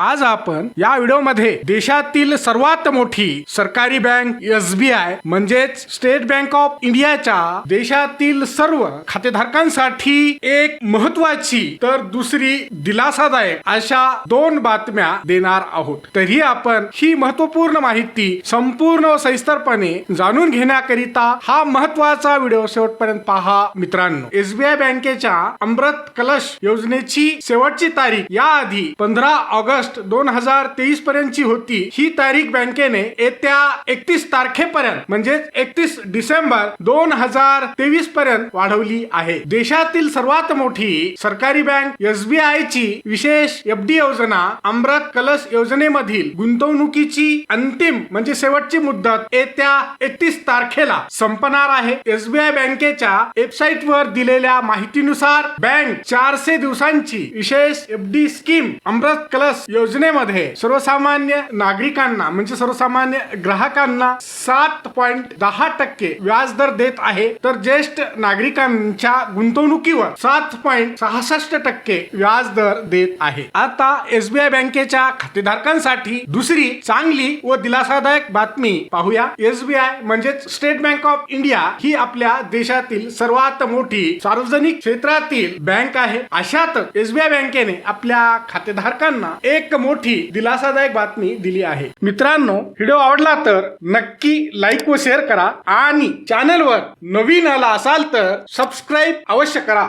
आज आपण या व्हिडिओमध्ये देशातील सर्वात मोठी सरकारी बँक एस बी आय म्हणजेच स्टेट बँक ऑफ इंडियाच्या देशातील सर्व खातेधारकांसाठी एक महत्वाची तर दुसरी दिलासादायक अशा दोन बातम्या देणार आहोत. तरी आपण ही महत्त्वपूर्ण माहिती संपूर्ण व सविस्तरपणे जाणून घेण्याकरिता हा महत्त्वाचा व्हिडिओ शेवटपर्यंत पहा. मित्रांनो एसबीआय बँकेच्या अमृत कलश योजनेची शेवटची तारीख याआधी पंधरा ऑगस्ट दोन हजार तेवीस पर्यंतची होती. ही तारीख बँकेने येत्या एकतीस तारखेपर्यंत म्हणजेच एकतीस डिसेंबर दोन हजार तेवीस पर्यंत वाढवली आहे. देशातील सर्वात मोठी सरकारी बँक एसबीआय ची विशेष एफडी योजना अमृत कलश योजनेमधील गुंतवणुकीची अंतिम म्हणजे शेवटची मुदत येत्या एकतीस तारखेला संपणार आहे. एसबीआय बँकेच्या वेबसाईट वर दिलेल्या माहितीनुसार बँक चारशे दिवसांची विशेष एफडी स्कीम अमृत कलश योजनेमध्ये सर्वसामान्य नागरिकांना म्हणजे सर्वसामान्य ग्राहकांना सात पॉईंट दहा टक्के व्याज दर देत आहे. तर ज्येष्ठ नागरिकांच्या गुंतवणुकीवर सात पॉईंट सहासष्ट टक्के व्याज दर देत आहे. आता एसबीआय बँकेच्या खातेधारकांसाठी दुसरी चांगली व दिलासादायक बातमी पाहूया. एसबीआय म्हणजेच स्टेट बँक ऑफ इंडिया ही आपल्या देशातील सर्वात मोठी सार्वजनिक क्षेत्रातील बँक आहे. अशातच एसबीआय बँकेने आपल्या खातेधारकांना एक एक मोठी दिलासादायक बातमी दिली आहे. मित्रांनो व्हिडिओ आवडला तर नक्की लाईक व शेअर करा आणि चॅनलवर नवीन आला असाल तर सबस्क्राईब अवश्य करा.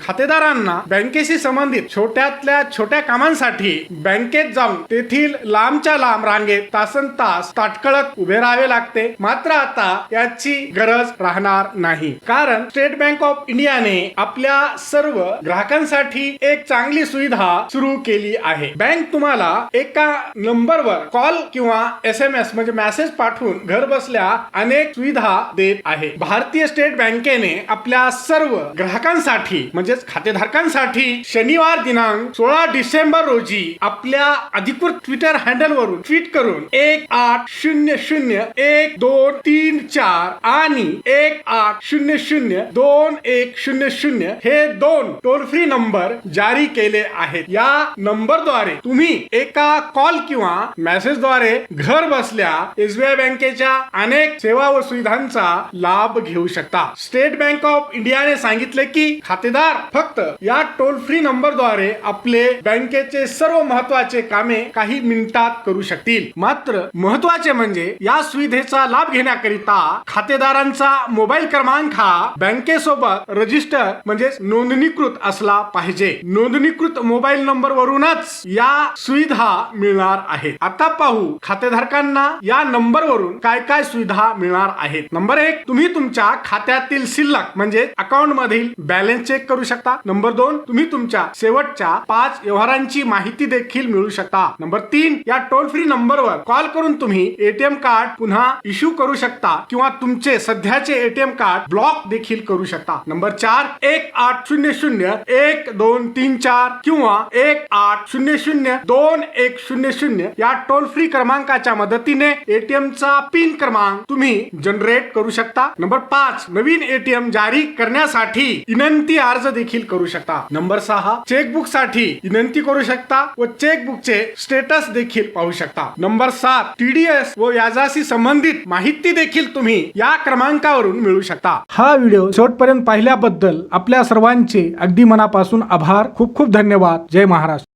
खातेदारांना बँकेशी संबंधित छोट्यातल्या छोट्या कामांसाठी बँकेत जाऊन तेथील लांबच्या लांब रांगेत तासन तास ताटकळत उभे राहावे लागते. मात्र आता याची गरज राहणार नाही. कारण स्टेट बँक ऑफ इंडियाने आपल्या सर्व ग्राहकांसाठी एक चांगली सुविधा सुरू केली आहे. बँक तुम्हाला एका नंबरवर कॉल किंवा एस एम एस म्हणजे मेसेज पाठवून घर बसल्या अनेक सुविधा देत आहे. भारतीय स्टेट बँकेने आपल्या सर्व ग्राहकांसाठी म्हणजेच खातेधारकांसाठी शनिवार दिनांक सोळा डिसेंबर रोजी आपल्या अधिकृत ट्विटर हँडल वरून ट्विट करून एक आठ शून्य शून्य एक दोन तीन चार आणि एक आठ शून्य शून्य दोन एक शून्य शून्य हे दोन टोल फ्री नंबर जारी केले आहेत. या नंबरद्वारे तुम्ही एका कॉल किंवा मेसेजद्वारे घर बसल्या एसबीआय बँकेच्या अनेक सेवा व सुविधांचा लाभ घेऊ शकता. स्टेट बँक ऑफ इंडियाने सांगितले की खातेदार फक्त या टोल फ्री नंबरद्वारे आपले बँकेचे सर्व महत्त्वाचे कामे काही मिनिटात करू शकतील. मात्र महत्त्वाचे म्हणजे या सुविधेचा लाभ घेण्याकरिता खातेदारांचा मोबाईल क्रमांक हा बँकेसोबत रजिस्टर म्हणजे नोंदणीकृत असला पाहिजे. नोंदणीकृत मोबाईल नंबर वरूनच या सुविधा मिळणार आहे आता पाहू खातेधारकांना या नंबर वरून काय काय सुविधा मिळणार आहेत. नंबर एक तुम्ही तुमच्या खात्यातील शिल्लक म्हणजे अकाउंट मधील बॅलन्स चेक करू शकता? नंबर दोन तुम्ही तुमच्या शेवटच्या पाच व्यवहारांची माहिती देखील मिळू शकता. नंबर तीन या टोल फ्री नंबरवर कॉल करून तुम्ही एटीएम कार्ड पुन्हा इश्यू करू शकता किंवा तुमचे सध्याचे एटीएम कार्ड ब्लॉक देखील करू शकता. नंबर चार एक आठ शून्य शून्य एक दोन तीन चार किंवा एक आठ शून्य शून्य दोन एक शून्य शून्य या टोल फ्री क्रमांकाच्या मदतीने एटीएम चा पिन क्रमांक तुम्ही जनरेट करू शकता. नंबर पाच नवीन एटीएम जारी करण्यासाठी विनंती अर्ज देखील करू शकता. नंबर सहा चेकबुकसाठी विनंती करू शकता व चेकबुकचे स्टेटस देखील पाहू शकता. नंबर सात टीडीएस व व्याजाशी संबंधित माहिती देखील तुम्ही या क्रमांकावरून मिळू शकता. हा व्हिडिओ शेवटपर्यंत पाहिल्याबद्दल आपल्या सर्वांचे अगदी मनापासून आभार. खूप खूप धन्यवाद. जय महाराष्ट्र.